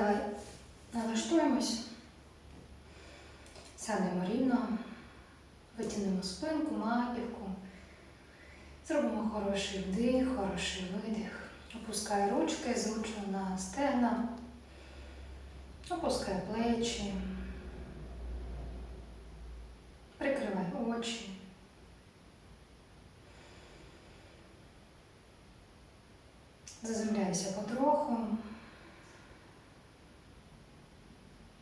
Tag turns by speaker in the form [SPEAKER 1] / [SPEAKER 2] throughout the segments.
[SPEAKER 1] Давай налаштуємось, сядемо рівно, витягнемо спинку, маківку, зробимо хороший вдих, хороший видих. Опускай ручки зручно на стегна, опускай плечі, прикривай очі. Заземляйся потроху.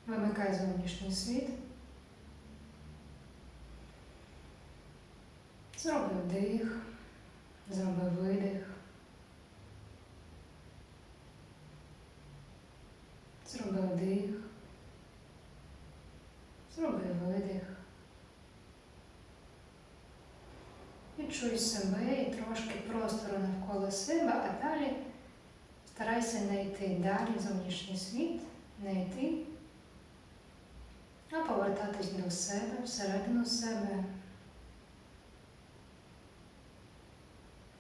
[SPEAKER 1] Вимикай зовнішній світ. Зроби вдих, зроби видих. Зроби вдих. Зроби видих. Відчуй себе і трошки простору навколо себе, а далі старайся не йти далі зовнішній світ, не йти, а повертатись до себе, всередину себе.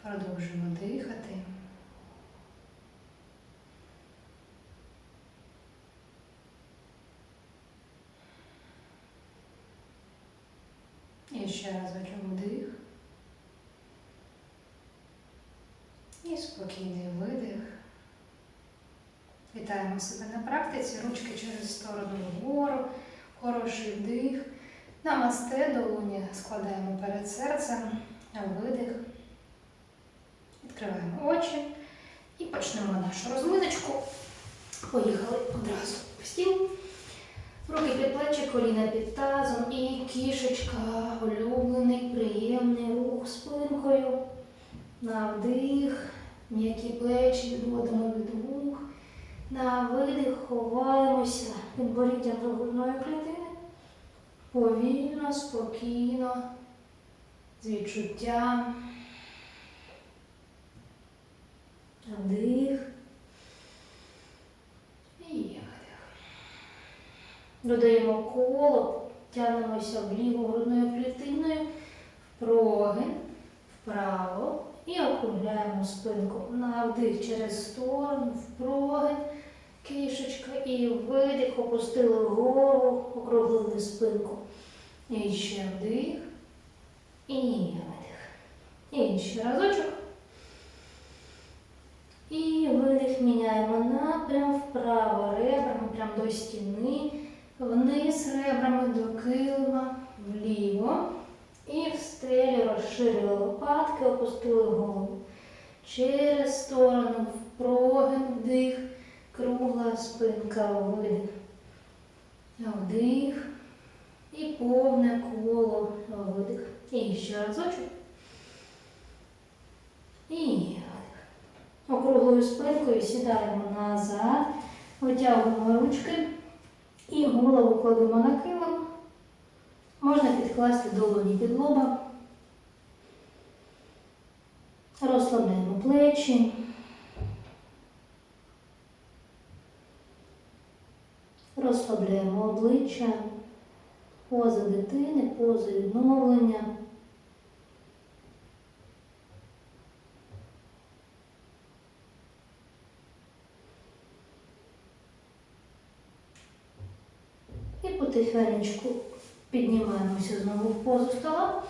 [SPEAKER 1] Продовжуємо дихати. І ще разочок вдих. І спокійний видих. Вітаємо себе на практиці. Ручки через сторону вгору. Хороший вдих. Намасте долоні складаємо перед серцем. Видих. Відкриваємо очі і почнемо нашу розминочку. Поїхали одразу в стіл. Руки під плечі, коліна під тазом і кішечка, улюблений, приємний рух спинкою. На вдих, м'які плечі відводимо від вух. На видих ховаємося під до грудної клітини. Повільно, спокійно, з відчуттям. Вдих. І видих. Додаємо коло, тягнемося вліво грудною клітиною, в прогин, вправо і округляємо спинку. На вдих через сторону, в прогин, кишечка і видих, опустили голову, округлили спинку. І ще вдих. І видих. І ще разочок. І видих міняємо напрям вправо ребрами, прямо до стіни, вниз ребрами до килима, вліво. І в стелі розширили лопатки, опустили голову. Через сторону в прогин, вдих, кругла спинка, видих. Вдих. І повне коло видих. І ще разочок. І. Округлою спинкою сідаємо назад, витягуємо ручки і голову кладемо на килим. Можна підкласти долоні під лоба. Розслабляємо плечі. Розслабляємо обличчя, поза дитини, поза відновлення. І потихенечку піднімаємося знову в позу стола.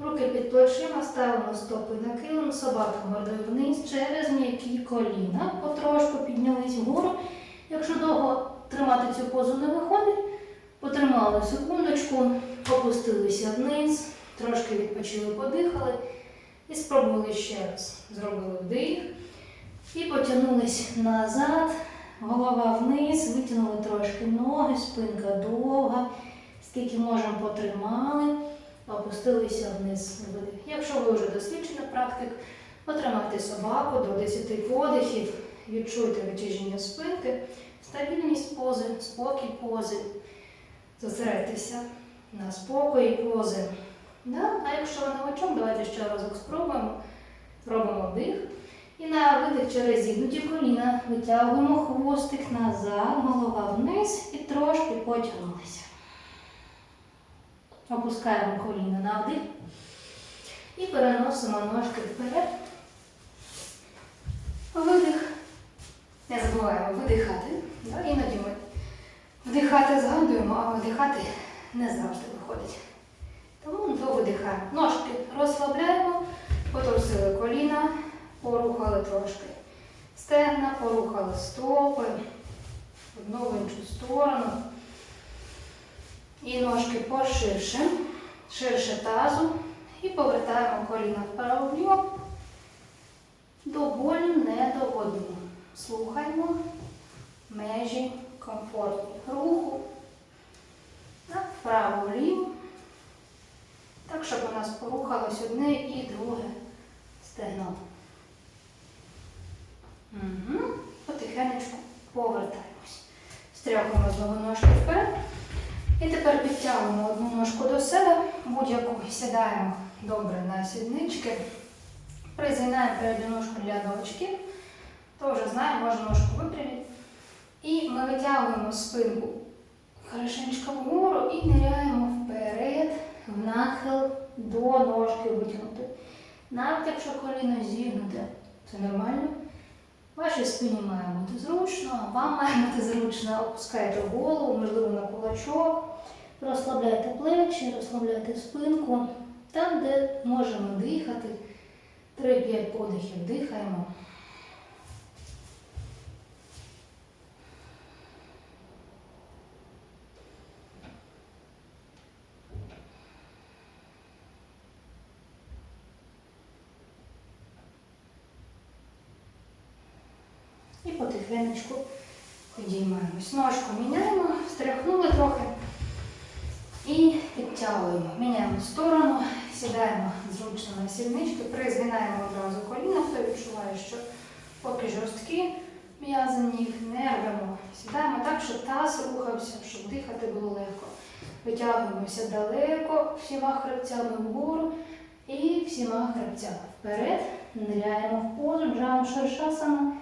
[SPEAKER 1] Руки під плечима, ставимо стопи на килим, собака мордою вниз через м'які коліна. Потрошку піднялись вгору. Якщо довго тримати цю позу не виходить, потримали секундочку, опустилися вниз, трошки відпочили, подихали і спробували ще раз. Зробили вдих і потягнулись назад. Голова вниз, витягнули трошки ноги, спинка довга, скільки можемо потримали, опустилися вниз. Якщо ви вже досвідчений практик, потримайте собаку до 10 подихів, відчуйте витяжіння спинки, стабільність пози, спокій пози. Зосередьтеся на спокої пози. Да? А якщо новачок, давайте ще разок спробуємо. Робимо вдих. І на видих через зігнуті коліна витягуємо хвостик назад, голова вниз і трошки потягнулися. Опускаємо коліна на вдих і переносимо ножки вперед. Видих. Не забуваємо видихати. Да? Іноді ми вдихати згадуємо, а видихати не завжди виходить. Тому до видихаємо. Ножки розслабляємо, потрусили коліна, порухали трошки. Стегна, порухали стопи, одну в іншу сторону. І ножки поширше, ширше тазу. І повертаємо коліна вправо-вліво. До Слухаємо межі комфортні руху. Так, Вправо-вліво. Так, щоб у нас порухалось одне і друге стегно. Угу. Потихенечку повертаємось. Стряхуємо знову ножки вперед. І тепер підтягуємо одну ножку до себе, будь-яку сідаємо добре на сіднички. Призгинаємо передню ножку для ножки. То вже знаємо, можна ножку випрямити. І ми витягуємо спинку хорошенечко вгору і ниряємо вперед, в нахил до ножки витягнути. Навіть якщо коліно зігнуте, це нормально. Вашій спині має бути зручно, вам має бути зручно, опускаєте голову, можливо, на кулачок, розслабляйте плечі, розслабляйте спинку. Там, де можемо дихати, 3-5 подихів дихаємо. І підіймаємось. Ножку міняємо, стряхнули трохи і підтягуємо. Міняємо сторону, сідаємо зручно на сільнички, призгинаємо одразу коліна, хто відчуває, що поки жорсткі м'язи ніг не рвемо. Сідаємо так, щоб таз рухався, щоб дихати було легко. Витягуємося далеко всіма хребцями вгору і всіма хребцями вперед. Ниряємо в позу, джану шаршасана.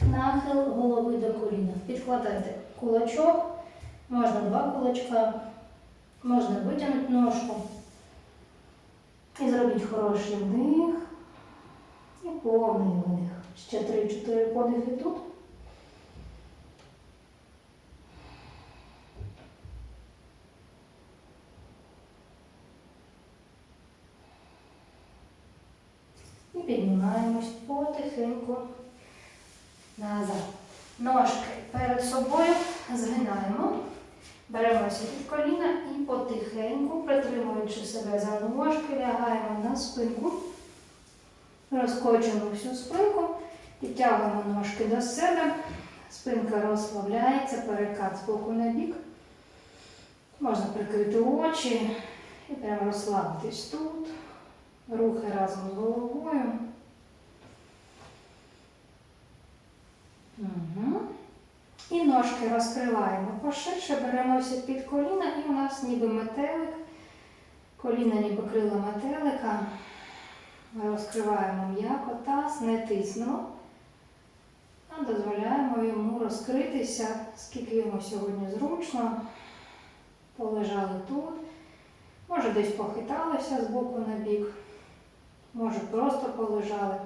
[SPEAKER 1] Нахил голови до коліна. Підкладайте кулачок, можна два кулачка, можна витягнути ножку. І зробіть хороший вдих і повний видих. Ще 3-4 подихи тут. І піднімаємось потихеньку назад. Ножки перед собою згинаємо. Беремося під коліна і потихеньку, притримуючи себе за ножки, лягаємо на спинку. Розкочуємо всю спинку, підтягуємо ножки до себе. Спинка розслабляється, перекат з боку на бік. Можна прикрити очі і прямо розслабитись тут. Рухи разом з головою. Угу. І ножки розкриваємо поширше, беремося під коліна і у нас ніби метелик. Коліна ніби крила метелика. Розкриваємо м'яко таз, не тиснемо, а дозволяємо йому розкритися, скільки йому сьогодні зручно. Полежали тут. Може десь похиталися з боку на бік, може просто полежали.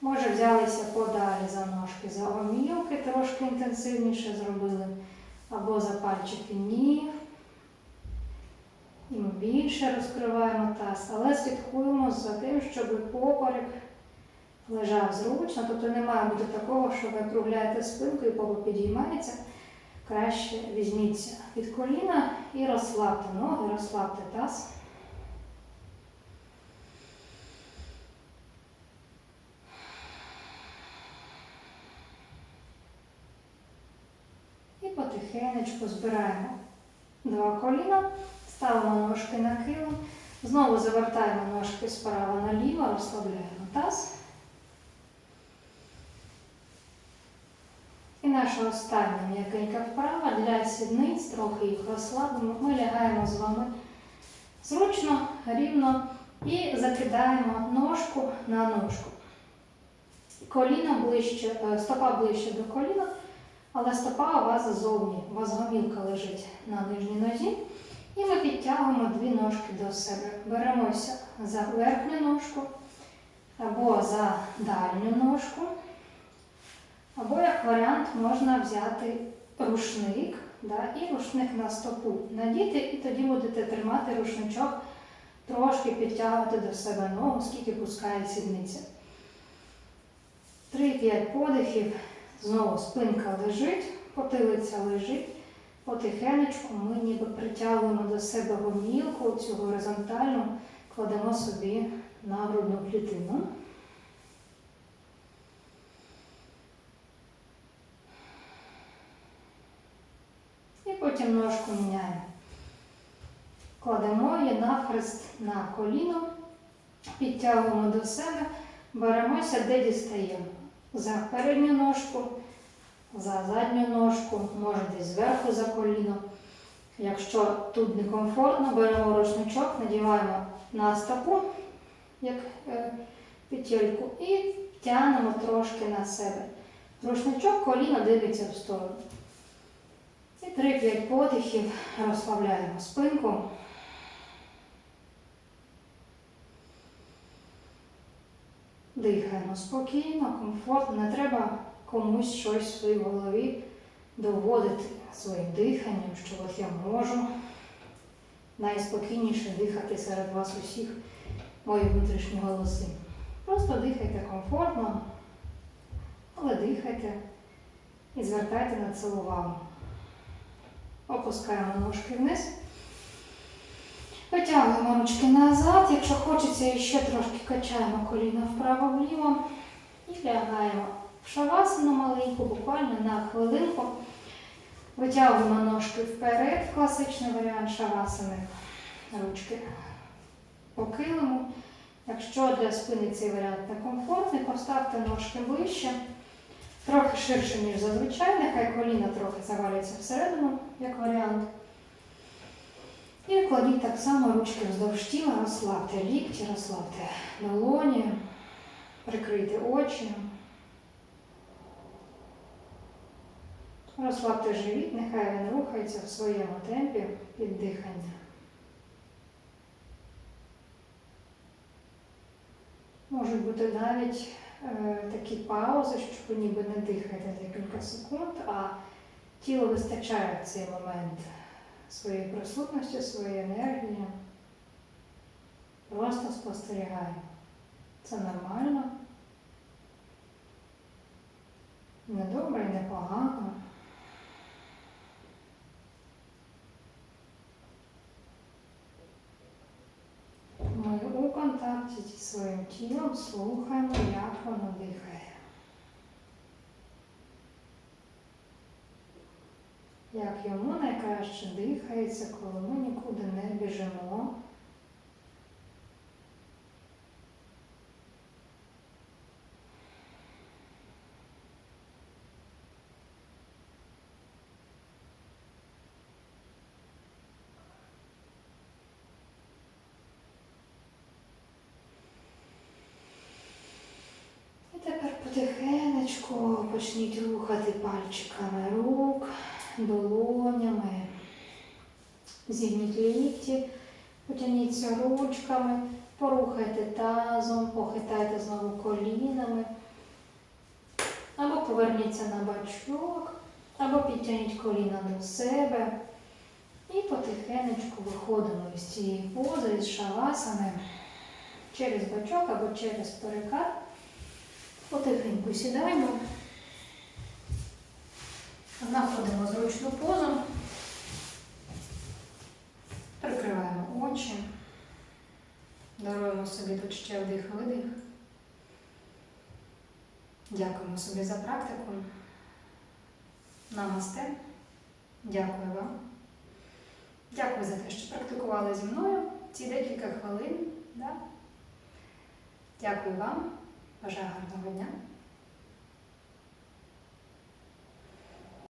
[SPEAKER 1] Може, взялися подалі за ножки, за гомілки, трошки інтенсивніше зробили, або за пальчики ніг. І ми більше розкриваємо таз, але слідкуємо за тим, щоб поперек лежав зручно. Тобто не має бути такого, що ви округляєте спинку і попа підіймається. Краще візьміться від коліна і розслабте ноги, розслабте таз. І збираємо два коліна, ставимо ножки на килим, знову завертаємо ножки справа наліво, розслабляємо таз. І наша остання м'якенька вправа для сідниць, трохи їх розслабимо. Ми лягаємо з вами зручно, рівно і закидаємо ножку на ножку. Коліна ближче, е, стопа ближче до коліна. Але стопа у вас ззовні, у вас гомілка лежить на нижній нозі. І ми підтягуємо дві ножки до себе. Беремося за верхню ножку або за дальню ножку, або як варіант можна взяти рушник да, і рушник на стопу надіти, і тоді будете тримати рушничок, трошки підтягувати до себе ногу, скільки пускає сідниця. 3-5 подихів, знову спинка лежить, потилиця лежить. Потихенечку ми ніби притягуємо до себе гомілку, цю горизонтальну, кладемо собі на грудну клітину. І потім ножку міняємо. Кладемо її навхрест на коліно, підтягуємо до себе, беремося, де дістаємо. За передню ножку, за задню ножку, може десь зверху за коліно. Якщо тут некомфортно, беремо рушничок, надіваємо на стопу, як е, петельку, і тягнемо трошки на себе. Рушничок коліно дивиться в сторону. І 3-5 подихів розслабляємо спинку. Дихаємо спокійно, комфортно, не треба комусь щось в своїй голові доводити своїм диханням, що от я можу найспокійніше дихати серед вас усіх мої внутрішні голоси. Просто дихайте комфортно, але дихайте і звертайте на це увагу. Опускаємо ножки вниз. Витягуємо ручки назад. Якщо хочеться, ще трошки качаємо коліна вправо-вліво і лягаємо в шавасану маленьку, буквально на хвилинку. Витягуємо ножки вперед, класичний варіант шавасани. Ручки по килиму. Якщо для спини цей варіант некомфортний, поставте ножки ближче, трохи ширше, ніж зазвичай, нехай коліна трохи заваляться всередину, як варіант. І кладіть так само ручки вздовж тіла, розслабте лікті, розслабте долоні, прикрийте очі. Розслабте живіт, нехай він рухається в своєму темпі під дихання. Можуть бути навіть е, такі паузи, що ви ніби не дихаєте декілька секунд, а тіло вистачає в цей момент своєї присутності, своєї енергії. Просто спостерігаю. Це нормально. Не добре не погано. Ми у контакті зі своїм тілом слухаємо, як воно дихає. Як йому найкраще дихається, коли ми нікуди не біжимо. Тепер потихенечку почніть рухати пальчиками рук, долонями. Зігніть лікті, потягніться ручками, порухайте тазом, похитайте знову колінами. Або поверніться на бачок, або підтягніть коліна до себе. І потихенечку виходимо із цієї пози, із шавасами через бачок або через перекат. Потихеньку сідаємо, знаходимо зручну позу, прикриваємо очі, даруємо собі тут ще вдих видих. Дякуємо собі за практику. Намасте. Дякую вам. Дякую за те, що практикували зі мною ці декілька хвилин. Да? Дякую вам. Бажаю гарного дня.